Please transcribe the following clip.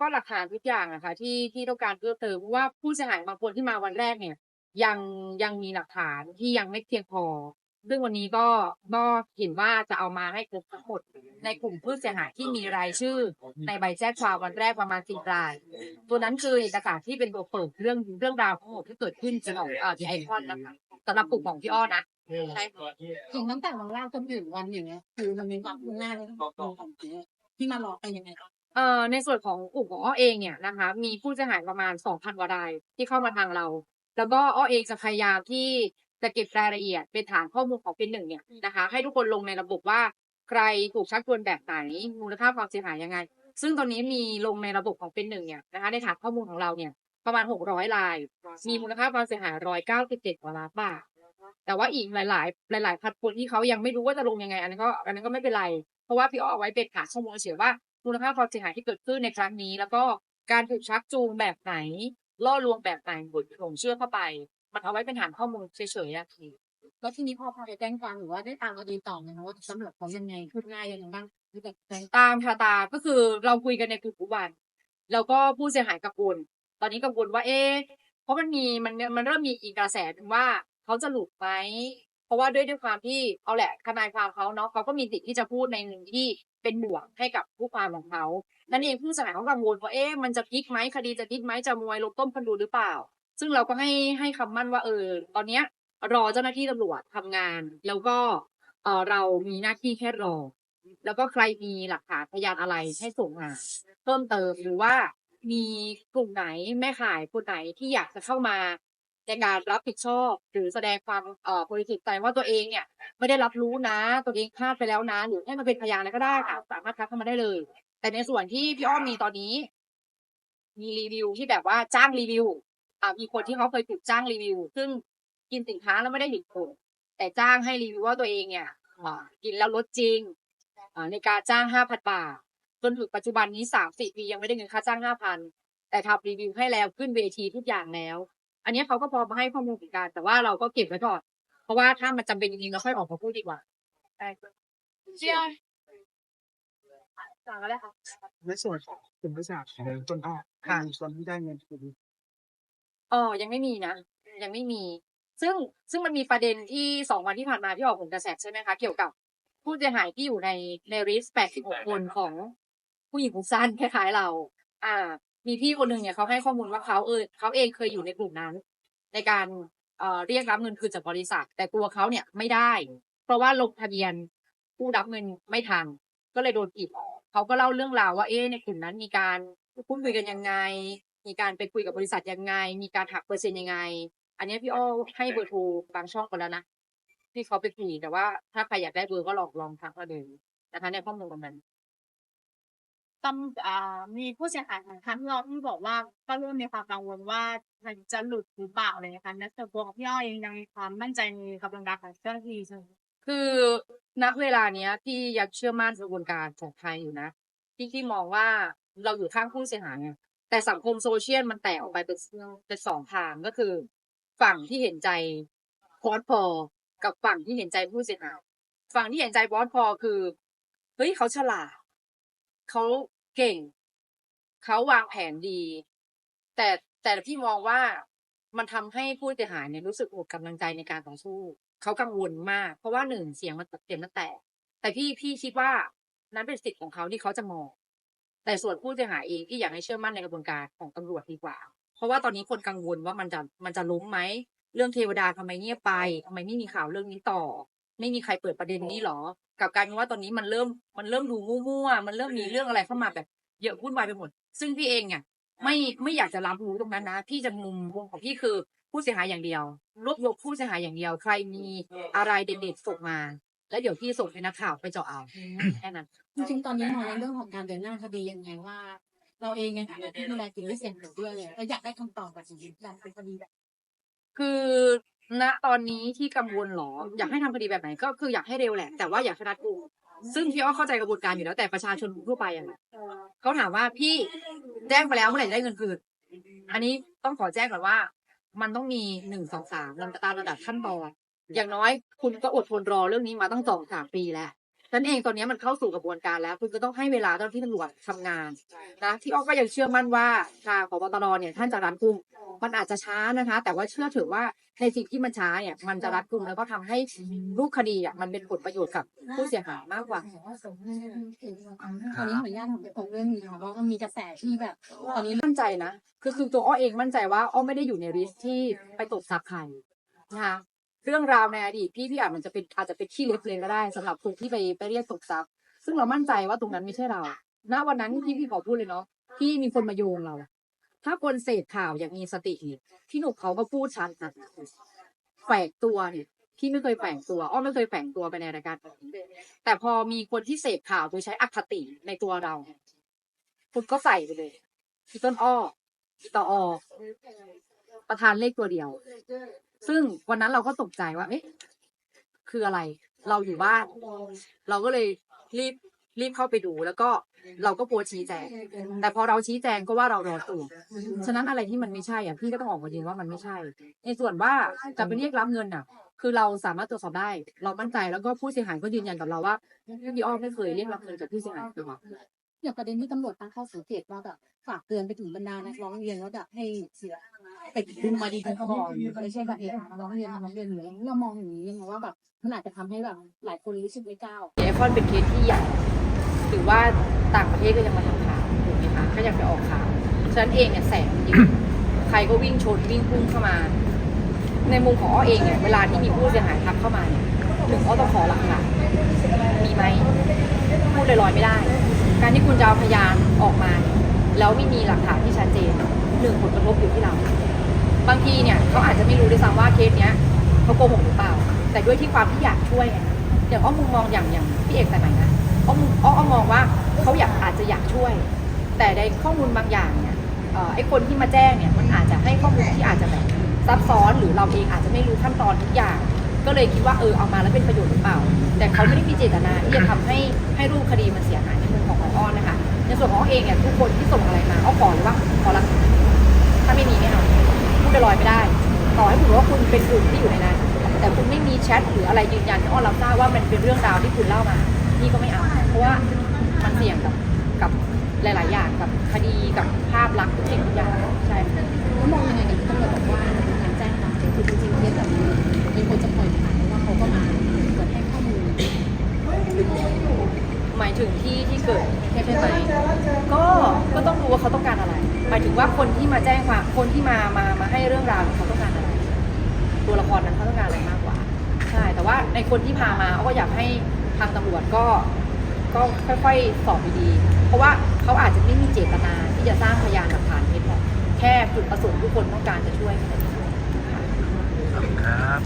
ก็หลักฐานทุกอย่างอะค่ะที่ที่ต้องการเพิ่มเติมเพราะว่าผู้เสียหายบางคนที่มาวันแรกเนี่ย ยังยังมีหลักฐานที่ยังไม่เพียงพอ ซึ่งวันนี้ก็ก็เห็นว่าจะเอามาให้ครบทั้งหมด ในกลุ่มผู้เสียหายที่มีรายชื่อ ในใบแจ้งความวันแรกประมาณสิบราย ตัวนั้นคือเอกสารที่เป็นตัวเปิดเรื่องเรื่องราวทั้งหมดที่เกิดขึ้นจากของเอ่อที่ไอคอนนะคะสำหรับกลุ่มของพี่อ้อนะใช่ค่ะถึงตั้งแต่วันแรกจนถึงวันอย่างเงี้ยคือมันมีความคืบหน้าในเรื่องของของเจ๊ที่มารอกันยังไงครับ เอ่อในส่วนของกลุ่มของอ้อเองเนี่ยนะคะ มีผู้เสียหายประมาณ2,000กว่ารายที่เข้ามาทางเรา แล้วก็อ้อเองจะพยายามที่จะเก็บรายละเอียดเป็นฐานข้อมูลของเป็นหนึ่งเนี่ยนะคะ ให้ทุกคนลงในระบบว่าใครถูกชักชวนแบบไหนมูลค่าความเสียหายยังไง ซึ่งตอนนี้มีลงในระบบของเป็นหนึ่งเนี่ยนะคะในฐานข้อมูลของเราเนี่ยประมาณ600ราย มีมูลค่าความเสียหาย197กว่าล้านบาทแต่ว่าอีกหลาย ๆ หลาย ๆ พันคนที่เขายังไม่รู้ว่าจะลงยังไง อันนั้นก็อันนั้นก็ไม่เป็นไร เพราะว่าพี่อ้อเอาไว้เป็นฐานข้อมูลเฉยว่า มูลค่าความเสียหายที่เกิดขึ้นในครั้งนี้ แล้วก็การถูกชักจูงแบบไหน ล่อลวงแบบไหนบดหลงเชื่อเข้าไป มันเอาไว้เป็นฐานข้อมูลเฉยๆอะคือแล้วทีนี้พอพอไปแจ้งความหรือว่าได้ตามคดีต่อไหมคะว่าตำรวจเขายังไงคืบหน้ายังไงบ้างหรือแบบตามค่ะตาก็คือเราคุยกันในกลุ่มทุกวัน แล้วก็ผู้เสียหายกังวลตอนนี้กังวลว่าเอ๊ะเพราะมันมีมันมันเริ่มมีอีกกระแสว่าเขาจะหลุดไหมเพราะว่าด้วยด้วยความที่เอาแหละทนายความเขาเนาะเขาก็มีสิทธิ์ที่จะพูดในหนึ่งที่ เป็นบวกให้กับผู้ความของเขานั่นเองผู้เสียหายเขากังวลว่าเอ๊ะมันจะพลิกไหมคดีจะพลิกไหมจะมวยลงต้มคนดูหรือเปล่า ซึ่งเราก็ให้ให้คำมั่นว่าเออตอนเนี้ยรอเจ้าหน้าที่ตำรวจทำงาน แล้วก็เออเรามีหน้าที่แค่รอ แล้วก็ใครมีหลักฐานพยานอะไรให้ส่งมาเพิ่มเติมหรือว่ามีกลุ่มไหนแม่ขายคนไหนที่อยากจะเข้ามา ในการรับผิดชอบ หรือแสดงความเอ่อบริสุทธิ์ใจว่าตัวเองเนี่ย ไม่ได้รับรู้นะ ตัวเองพลาดไปแล้วนะหรือให้มาเป็นพยานอะไรก็ได้ค่ะสามารถทักเข้ามาได้เลย แต่ในส่วนที่พี่อ้อมมีตอนนี้ มีรีวิวที่แบบว่าจ้างรีวิวอ่ามีคนที่เขาเคยถูกจ้างรีวิว ซึ่งกินสินค้าแล้วไม่ได้เห็นผลแต่จ้างให้รีวิวว่าตัวเองเนี่ยอ่ากินแล้วลดจริงอ่าในการจ้างห้าพันบาทจนถึงปัจจุบันนี้สามสี่ปียังไม่ได้เงินค่าจ้างห้าพันแต่ทำรีวิวให้แล้วขึ้นเวทีทุกอย่างแล้ว อันนี้เขาก็พอมาให้ข้อมูลเหมือนกันแต่ว่าเราก็เก็บไว้ก่อนเพราะว่าถ้ามันจำเป็นจริงๆเราค่อยออกมาพูดดีกว่าใช่เชียร์สั่งอะไรคะในส่วนของกลุ่มบริษัทของต้นอ้อทางส่วนที่ได้เงินคืออ๋อยังไม่มีนะยังไม่มี ซึ่งซึ่งมันมีประเด็นที่สองวันที่ผ่านมาที่ออกผลกระแสใช่ไหมคะ เกี่ยวกับผู้เสียหายที่อยู่ในในริสแปดสิบหกคนของผู้หญิงผมสั้นคล้ายๆเรา อ่า มีพี่คนหนึ่งเนี่ยเขาให้ข้อมูลว่าเขาเออเขาเองเคยอยู่ในกลุ่มนั้น ในการเอ่อเรียกรับเงินคืนจากบริษัท แต่ตัวเขาเนี่ยไม่ได้ เพราะว่าลงทะเบียนผู้รับเงินไม่ทันก็เลยโดนปิดเขาก็เล่าเรื่องราวว่าเอ๊ในกลุ่มนั้นมีการพูดคุยกันยังไง มีการไปคุยกับบริษัทยังไง มีการหักเปอร์เซ็นต์ยังไง อันนี้พี่อ้อให้เบอร์โทรบางช่องไปแล้วนะที่เขาไปคุยแต่ว่าถ้าใครอยากได้เบอร์ก็ลองลองทักมาเลยนะคะในข้อมูลตรงนั้น ตำอ่ามีผู้เสียหายของครั้งที่เราที่บอกว่าก็เริ่มมีความกังวลว่ามันจะหลุดหรือเปล่าอะไรอย่างเลยค่ะและตัวของพี่อ้อยเองยังมีความมั่นใจในกำลังการของเจ้าหน้าที่ใช่ไหมคือณเวลาเนี้ยที่ยังเชื่อมั่นกระบวนการของไทยอยู่นะที่ที่มองว่าเราอยู่ข้างผู้เสียหายไงแต่สังคมโซเชียลมันแตกออกไปเป็นเป็นสองทางก็คือ ฝั่งที่เห็นใจบอสพอกับฝั่งที่เห็นใจผู้เสียหายฝั่งที่เห็นใจบอสพอคือเฮ้ยเขาฉลาด เขาเก่ง เขาวางแผนดี แต่แต่พี่มองว่ามันทำให้ผู้เสียหายเนี่ยรู้สึกหมดกำลังใจในการต่อสู้ เขากังวลมาก เพราะว่าหนึ่งเสียงมันเสียงมันแตกแต่พี่พี่คิดว่านั้นเป็นสิทธิ์ของเขาที่เขาจะมอง แต่ส่วนผู้เสียหายเองที่อยากให้เชื่อมั่นในกระบวนการของตำรวจดีกว่า เพราะว่าตอนนี้คนกังวลว่ามันจะมันจะล้มไหมเรื่องเทวดาทำไมเงียบไปทำไมไม่มีข่าวเรื่องนี้ต่อ ไม่มีใครเปิดประเด็นนี้หรอ กับการว่าตอนนี้มันเริ่มมันเริ่มดูมั่วๆมันเริ่มมีเรื่องอะไรเข้ามาแบบ เยอะวุ่นวายไปหมด ซึ่งพี่เองเนี่ยไม่ไม่อยากจะรับรู้ตรงนั้นนะพี่จะมุมของพี่คือผู้เสียหายอย่างเดียว รวบรวมผู้เสียหายอย่างเดียว ใครมีอะไรเด็ดๆส่งมา แล้วเดี๋ยวพี่ส่งให้นักข่าวไปเจาะเอาแค่นั้นจริงๆตอนนี้มองในเรื่องของการเดินหน้าคดียังไงว่า เราเองในฐานะที่ดูแลกิจไม่เสี่ยงหรือด้วยเลยเราอยากได้คำตอบแบบนี้การเป็นคดีแบบคือ ณตอนนี้ที่กังวลหรอ อยากให้ทำคดีแบบไหนก็คืออยากให้เร็วแหละ แต่ว่าอยากให้รัดกุมซึ่งพี่อ้อเข้าใจกระบวนการอยู่แล้วแต่ประชาชนทั่วไปอะเขาถามว่าพี่แจ้งไปแล้วเมื่อไหร่จะได้เงินคืนอันนี้ต้องขอแจ้งก่อนว่า มันต้องมีหนึ่งสองสามลำตามระดับขั้นตอนอย่างน้อยคุณก็อดทนรอเรื่องนี้มาตั้งสองสามปีแล้ว นั่นเองตอนนี้มันเข้าสู่กระบวนการแล้วคุณก็ต้องให้เวลาเจ้าหน้าที่ตำรวจทำงานนะที่อ้อก็ยังเชื่อมั่นว่าทางพบตรเนี่ยท่านจะรัดกุมมันอาจจะช้านะคะ แต่ว่าเชื่อถือว่าในสิ่งที่มันช้าเนี่ยมันจะรัดกุมแล้วก็ทำให้รูปคดีอะมันเป็นผลประโยชน์กับผู้เสียหายมากกว่าตอนนี้ขออนุญาตถามตรงเรื่องนี้ค่ะเพราะว่ามีกระแสที่แบบตอนนี้มั่นใจนะคือคือตัวอ้อเองมั่นใจว่าอ้อไม่ได้อยู่ในริสที่ไปตกทรัพย์ใครนะคะ เรื่องราวในอดีตพี่พี่อาจมันจะเป็นอาจจะเป็นขี้เล็บเลยก็ได้สำหรับคนที่ไปไปเรียกตกทรัพย์ซึ่งเรามั่นใจว่าตรงนั้นไม่ใช่เรา ณ วันนั้นพี่พี่ขอพูดเลยเนาะที่มีคนมาโยงเรา ถ้าคนเสพข่าวอย่างมีสติเนี่ยพี่หนุกเขาก็พูดชัดนะแฝงตัวเนี่ยพี่ไม่เคยแฝงตัวอ้อไม่เคยแฝงตัวไปในรายการแบบนี้แต่พอมีคนที่เสพข่าวโดยใช้อคติในตัวเราคุณก็ใส่ไปเลยพี่ต้นอ้อพี่ต่ออประธานเลขตัวเดียว ซึ่งวันนั้นเราก็ตกใจว่า เอ๊ะ คืออะไร เราอยู่บ้าน เราก็เลยรีบรีบเข้าไปดู แล้วก็เราก็โพสต์ชี้แจง แต่พอเราชี้แจงก็ว่าเรารอตัวฉะนั้นอะไรที่มันไม่ใช่อะพี่ก็ต้องออกมายืนว่ามันไม่ใช่ ในส่วนว่าจะไปเรียกรับเงินอะ คือเราสามารถตรวจสอบได้ เรามั่นใจแล้วก็ผู้เสียหายก็ยืนยันกับเราว่าพี่อ้อมไม่เคยเรียกรับเงินจากผู้เสียหายตัว อย่างประเด็นที่ตำรวจตั้งข้อสังเกตว่าแบบฝากเตือนไปถึงบรรดานักร้องเรียนว่าแบบให้เสียไปดึงมาดีๆก่อนไม่ใช่แบบเอะร้องเรียนร้องเรียนหรือเรามองอย่างนี้ยังไงว่าแบบมันอาจจะทำให้แบบหลายคนรู้สึกไม่กล้าไอคอนเป็นเคสที่ใหญ่หรือว่าต่างประเทศก็ยังมาทำข่าวถูกไหมคะก็ยังไปออกข่าวฉะนั้นเองเนี่ยแสงมันเยอะใครก็วิ่งชนวิ่งพุ่งเข้ามา ในมุมของอ้อเองเนี่ยเวลาที่มีผู้เสียหายทักเข้ามาเนี่ยหนึ่งอ้อต้องขอหลักฐานมีไหมพูดลอยๆไม่ได้ การที่คุณจะเอาพยานออกมาเนี่ยแล้วไม่มีหลักฐานที่ชัดเจนหนึ่งผลกระทบอยู่ที่เรา บางทีเนี่ยเขาอาจจะไม่รู้ด้วยซ้ำว่าเคสเนี้ยเขาโกหกหรือเปล่า แต่ด้วยที่ความที่อยากช่วยไงอย่างอ้อมุมมองอย่างอย่างพี่เอกแต่ไหนนะอ้อมอ้ออ้อมองว่าเขาอยากอาจจะอยากช่วย แต่ในข้อมูลบางอย่างเนี่ยไอ้คนที่มาแจ้งเนี่ยมันอาจจะให้ข้อมูลที่อาจจะแบบซับซ้อนหรือเราเองอาจจะไม่รู้ขั้นตอนทุกอย่าง ก็เลยคิดว่าเออเอามาแล้วเป็นประโยชน์หรือเปล่า แต่เขาไม่ได้มีเจตนาที่จะทำให้ให้รูปคดีมันเสียหาย องของอ้อนนะคะในส่วนของอ้อเองเนี่ยทุกคนที่ส่งอะไรมาอ้อขอเลยว่าขอรักฐานถ้าไม่มีไม่เอาพูดลอยๆไม่ได้ ต่อให้คุณว่าคุณเป็นกลุ่มที่อยู่ในนั้น แต่คุณไม่มีแชทหรืออะไรยืนยันให้อ้อรับทราบว่ามันเป็นเรื่องราวที่คุณเล่ามานี่ก็ไม่เอาเพราะว่ามันเสี่ยงกับกับหลาย ๆ อย่างกับคดีกับภาพลักษณ์ทุกสิ่งทุกอย่างใช่ค่ะแล้วมองยังไงกับที่ตำรวจบอกว่าเป็นการแจ้งความเท็จคือจริงๆเคสแบบนี้มีคนจะปล่อยผ่านเพราะว่าเขาก็มาเหมือนให้ข้อมูลหมายถึงที่ที่เกิดใช่ไหมก็ก็ต้องดูว่าเขาต้องการอะไรหมายถึงว่าคนที่มาแจ้งความคนที่มามามาให้เรื่องราวเขาต้องการอะไร ตัวละครนั้นเขาต้องการอะไรมากกว่าใช่แต่ว่าในคนที่พามาเขาก็อยากให้ทางตำรวจก็ก็ค่อยๆสอบดีๆเพราะว่าเขาอาจจะไม่มีเจตนาที่จะสร้างพยานหลักฐานเท็จหรอกแค่จุดประสงค์ทุกคนต้องการจะช่วยแค่นั้นเขอบคุณครับ